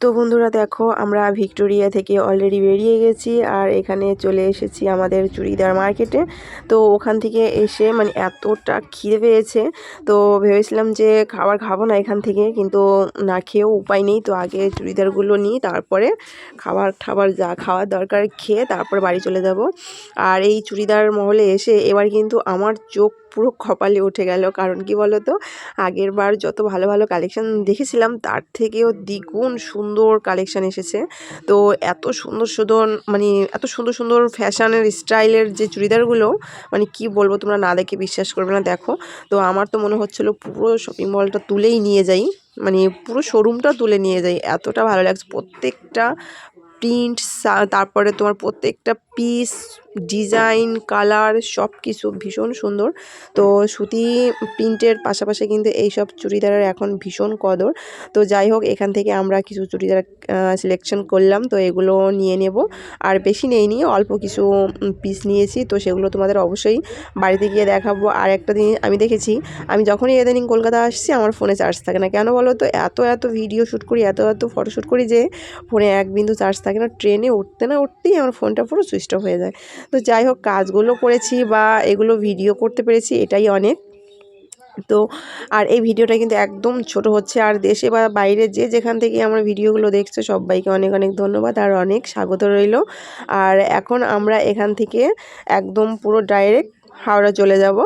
তো বন্ধুরা দেখো, আমরা ভিক্টোরিয়া থেকে অলরেডি বেরিয়ে গেছি আর এখানে চলে এসেছি আমাদের চুড়িদার মার্কেটে। তো ওখান থেকে এসে মানে এতটা খিদে পেয়েছে, তো ভেবেছিলাম যে খাবার খাব না এখান থেকে, কিন্তু না খেয়েও উপায় নেই। তো আগে চুড়িদারগুলো নিই, তারপরে খাবার খাবার যা খাওয়ার দরকার খেয়ে তারপরে বাড়ি চলে যাব। আর এই চুড়িদার মহলে এসে এবার কিন্তু আমার চোখ পুরো কপালে উঠে গেল। কারণ কি বলো তো আগের বার যত ভালো ভালো কালেকশন দেখেছিলাম, তার থেকেও দ্বিগুণ সুন্দর কালেকশন এসেছে। তো এত সুন্দর সুন্দর মানে এত সুন্দর সুন্দর ফ্যাশনের স্টাইলের যে চুড়িদারগুলো মানে কি বলব তোমরা না দেখে বিশ্বাস করবে না, দেখো। তো আমার তো মনে হচ্ছিল পুরো শপিং মলটা তুলেই নিয়ে যাই মানে পুরো শোরুমটা তুলে নিয়ে যাই। এতটা ভালো লাগছে, প্রত্যেকটা প্রিন্ট তারপরে তোমার প্রত্যেকটা পিস ডিজাইন, কালার সব কিছু ভীষণ সুন্দর। তো সুতি প্রিন্টের পাশাপাশি কিন্তু এইসব চুড়িদারের এখন ভীষণ কদর। তো যাই হোক, এখান থেকে আমরা কিছু চুড়িদার সিলেকশন করলাম। তো এগুলো নিয়ে নেব। আর বেশি নেইনি অল্প কিছু পিস নিয়েছি। তো সেগুলো তোমাদের অবশ্যই বাড়িতে গিয়ে দেখাবো। আর একটা দিন আমি দেখেছি, আমি যখনই ইদানিং কলকাতা আসছি, আমার ফোনে চার্জ থাকে না। কেন বলো তো, এত এত ভিডিও শ্যুট করি, এত এত ফটোশ্যুট করি যে ফোনে এক বিন্দু চার্জ থাকে না। ট্রেনে উঠতে না উঠতেই আমার ফোনটা পুরো সুইচ অফ হয়ে যায়। তো যাই হোক, কাজগুলো করেছি বা এগুলো ভিডিও করতে পেরেছি, এটাই অনেক। তো আর এই ভিডিওটা কিন্তু একদম ছোট হচ্ছে। আর দেশে বা বাইরে যে যেখান থেকে আমার ভিডিওগুলো দেখছে, সবাইকে অনেক অনেক ধন্যবাদ। আর অনেক স্বাগত রইল। আর এখন আমরা এখান থেকে একদম পুরো ডাইরেক্ট হাওড়া চলে যাব।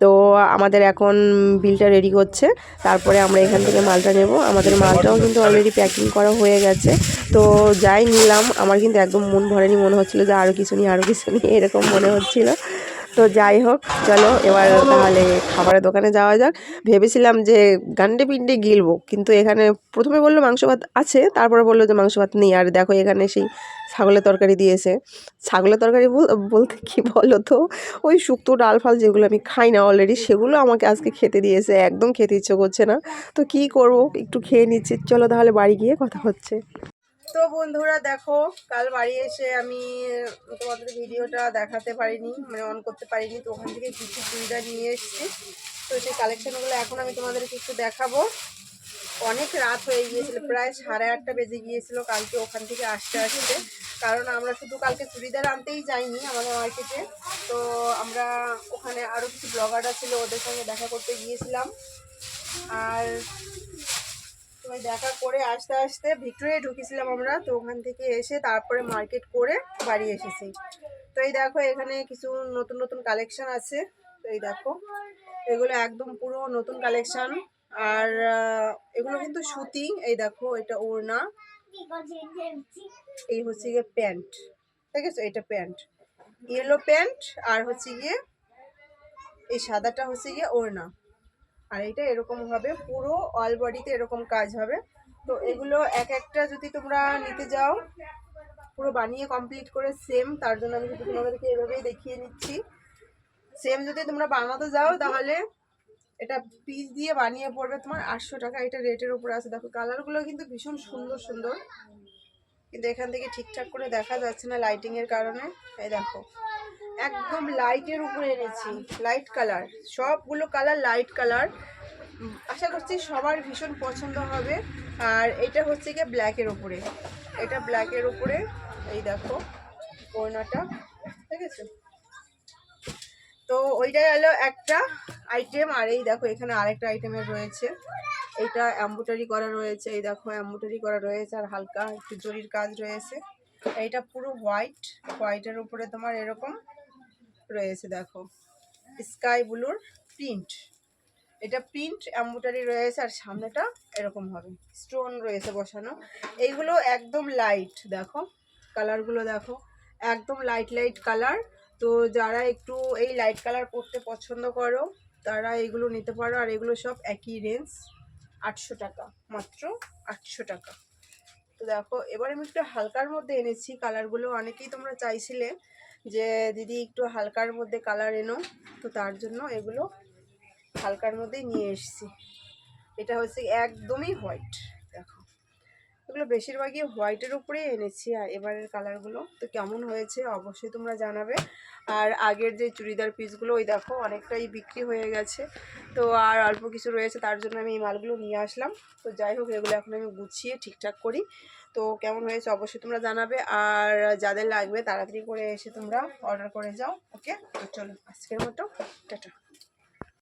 তো আমাদের এখন বিলটা রেডি করছে। তারপরে আমরা এখান থেকে মালটা নেব। আমাদের মালটাও কিন্তু অলরেডি প্যাকিং করা হয়ে গেছে। তো যাই নিলাম। আমার কিন্তু একদম মন ভরেনি। মনে হচ্ছিল যে আরও কিছু নিই আরও কিছু নিই এরকম মনে হচ্ছিল। তো যাই হোক, চলো এবার তাহলে খাবারের দোকানে যাওয়া যাক। ভেবেছিলাম যে গান্ডে পিন্ডে গিলবো, কিন্তু এখানে প্রথমে বলল মাংস ভাত আছে, তারপরে বলল যে মাংস ভাত নেই। আর দেখো এখানে সেই ছাগলের তরকারি দিয়েছে। ছাগলের তরকারি বলতে কি বলো তো ওই শুক্তো ডাল ফাল যেগুলো আমি খাই না অলরেডি সেগুলো আমাকে আজকে খেতে দিয়েছে। একদম খেতে ইচ্ছে করছে না। তো কি করব? একটু খেয়ে নিচ্ছি। চলো তাহলে বাড়ি গিয়ে কথা হচ্ছে। তো বন্ধুরা দেখো, কাল বাড়ি এসে আমি তোমাদের ভিডিওটা দেখাতে পারিনি মানে অন করতে পারিনি, তো ওখান থেকে কিছু চুড়িদার নিয়ে এসেছি। তো সেই কালেকশানগুলো এখন আমি তোমাদেরকে একটু দেখাবো। অনেক রাত হয়ে গিয়েছিল, প্রায় সাড়ে আটটা বেজে গিয়েছিল কালকে ওখান থেকে আসতে আসতে। কারণ আমরা শুধু কালকে চুড়িদার আনতেই যাইনি আমাদের মার্কেটে তো আমরা ওখানে আরও কিছু ব্লগাররা ছিল, ওদের সঙ্গে দেখা করতে গিয়েছিলাম। আর তো দেখা করে আসতে আসতে ভিক্টোরিয়া ঢুকেছিলাম আমরা, তো ওখান থেকে এসে তারপরে মার্কেট করে বাড়ি এসেছি। তো এই দেখো এখানে কিছু নতুন নতুন কালেকশন আছে, তো এই দেখো। এগুলো একদম পুরো নতুন কালেকশন। আর এগুলো কিন্তু সুতি, এই দেখো এটা ওড়না। এই হচ্ছে গিয়ে প্যান্ট, ঠিক আছে? এটা প্যান্ট। ইয়েলো প্যান্ট আর হচ্ছে গিয়ে এই সাদাটা হচ্ছে গিয়ে ওড়না। আর এটা এরকম হবে, পুরো অল বডিতে এরকম কাজ হবে। তো এগুলো এক একটা যদি তোমরা নিতে যাও, পুরো বানিয়ে কমপ্লিট করে সেম তার জন্য আমি যদি তোমাদেরকে এভাবেই দেখিয়ে নিচ্ছি। সেম যদি তোমরা বানাতে যাও, তাহলে এটা পিস দিয়ে বানিয়ে পড়বে তোমার আটশো টাকা। এটা রেটের উপরে আছে। দেখো কালারগুলো কিন্তু ভীষণ সুন্দর সুন্দর। কিন্তু এখান থেকে ঠিকঠাক করে দেখা যাচ্ছে না লাইটিংয়ের কারণে। এই দেখো একদম লাইটের উপরে এনেছি লাইট কালার সবগুলো কালার লাইট কালার আশা করছি সবার ভীষণ পছন্দ হবে। আর এটা হচ্ছে গিয়ে ব্ল্যাকের উপরে। এটা ব্ল্যাকের উপরে। এই দেখো, ওড়নাটা। ঠিক আছে? তো ওইটা হলো একটা আইটেম আর এই দেখো, এখানে আরেকটা আইটেমের রয়েছে। এইটা অ্যাম্বুটারি করা রয়েছে। এই দেখো অ্যাম্বুটারি করা রয়েছে। আর হালকা একটু জরির কাজ রয়েছে। এইটা পুরো হোয়াইট হোয়াইটের উপরে তোমার এরকম রয়েছে, দেখো। স্কাই ব্লুর প্রিন্ট। এটা প্রিন্ট অ্যাম্বুটারি রয়েছে, আর সামনেটা এরকম হবে। স্টোন রয়েছে বসানো। এইগুলো একদম লাইট, দেখো। কালারগুলো দেখো। একদম লাইট লাইট কালার। তো যারা একটু এই লাইট কালার পরতে পছন্দ করো, তারা এগুলো নিতে পারো। আর এগুলো সব একই রেঞ্জ, আটশো টাকা। মাত্র আটশো টাকা। তো দেখো, এবার আমি একটু হালকার মধ্যে এনেছি। কালারগুলো অনেকেই তোমরা চাইছিলে। যে, দিদি, একটু হালকার মধ্যে কালার এনো। তো তার জন্য এগুলো হালকার মধ্যেই নিয়ে এসছি। এটা হচ্ছে একদমই হোয়াইট এগুলো বেশিরভাগই হোয়াইটের উপরেই এনেছি, আর এবারের কালারগুলো তো কেমন হয়েছে অবশ্যই তোমরা জানাবে। আর আগের যে চুড়িদার পিসগুলো, ওই দেখো অনেকটাই বিক্রি হয়ে গেছে। তো আর অল্প কিছু রয়েছে, তার জন্য আমি এই মালগুলো নিয়ে আসলাম। তো যাই হোক, এগুলো এখন আমি গুছিয়ে ঠিকঠাক করি। তো কেমন হয়েছে অবশ্যই তোমরা জানাবে। আর যাদের লাগবে, তাড়াতাড়ি করে এসে তোমরা অর্ডার করে যাও। ওকে তো চলো, আজকের মতো, টাটা।